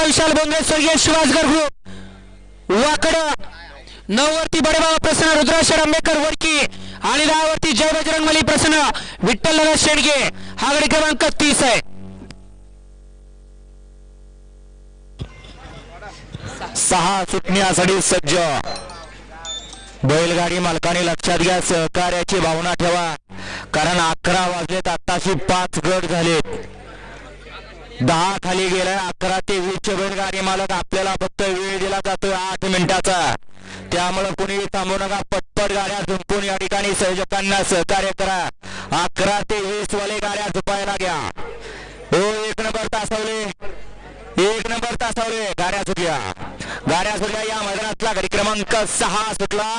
का विशाल बोंद्रे स्वर्गीय शिवाज ग्रुप वाकड. नऊ वरती बडेबाबा प्रसन्न रुद्राशर आंबेडकर वरकी. आणि दहा वरती जय बजरंगबली प्रसन्न विठ्ठल शेडगे. हा गडी क्रमांक तीस आहे. सहा सुटण्यासाठी सज्ज. बैलगाडी मालकाने लक्षात घ्या सहकार्याची भावना ठेवा. कारण अकरा वाजलेत आताशी पाच गट झालेत. दहा खाली गेलाय अकरा ते वीसचे बैलगाडी मालक आपल्याला फक्त वेळ दिला जातोय आठ मिनिटाचा. त्यामुळे कुणी थांबू नका पटपट गाड्या झुंपून या ठिकाणी संयोजकांना सहकार्य करा. अकरा ते वीस वाले गाड्या झुपायला घ्या. हो एक नंबर तासवले. एक नंबर तासावले. गाड्या सुटल्या गाड्या सुटल्या या मैदानातला घरी क्रमांक सहा सुटला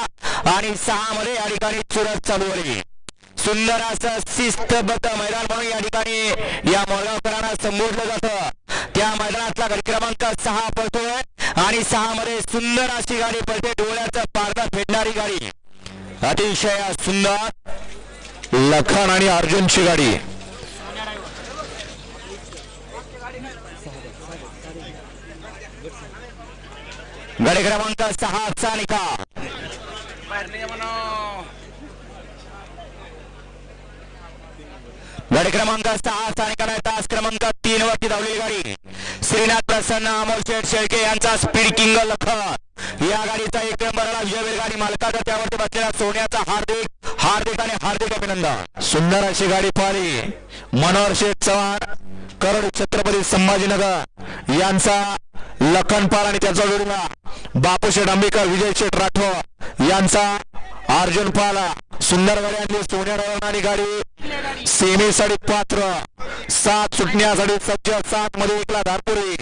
आणि सहा मध्ये या ठिकाणी चुरस चालू झाली. सुंदर असं शिस्तबद्ध मैदान म्हणून या ठिकाणी या मोरगावकरांना संबोधलं जातं. त्या मैदानातला गट क्रमांक सहा पळतोय आणि सहा मध्ये सुंदर अशी गाडी पळते डोळ्याचं पारदा फेडणारी गाडी. अतिशय सुंदर लखन आणि अर्जुनची गाडी. गडी क्रमांक सहा चा निकाल. गाडी क्रमांक सहा चा तास क्रमांक तीन वरती धावलेली गाडी. श्रीनाथ प्रसन्न अमोल शेठ शेळके यांचा स्पीड किंग लखन. या गाडीचा एक नंबरला विजय गाडी मालकाचा त्यावरती बसलेला सोन्याचा हार्दिक हार्दिक आणि हार्दिक अभिनंदन. सुंदर अशी गाडी पाहिली. मनोहर शेठ चव्हाण करोड छत्रपती संभाजीनगर. यांचा लखन पाल आणि त्याचा जोडीला बापू शेठ आंबेकर विजय शेठ राठोड. यांचा अर्जुन पाला. सुंदर गाडी आणली. सोन्या आणि गाडी सेमीसाठी पात्र. सात सुटण्यासाठी सज्ज सात मध्ये एकला धारपुरी.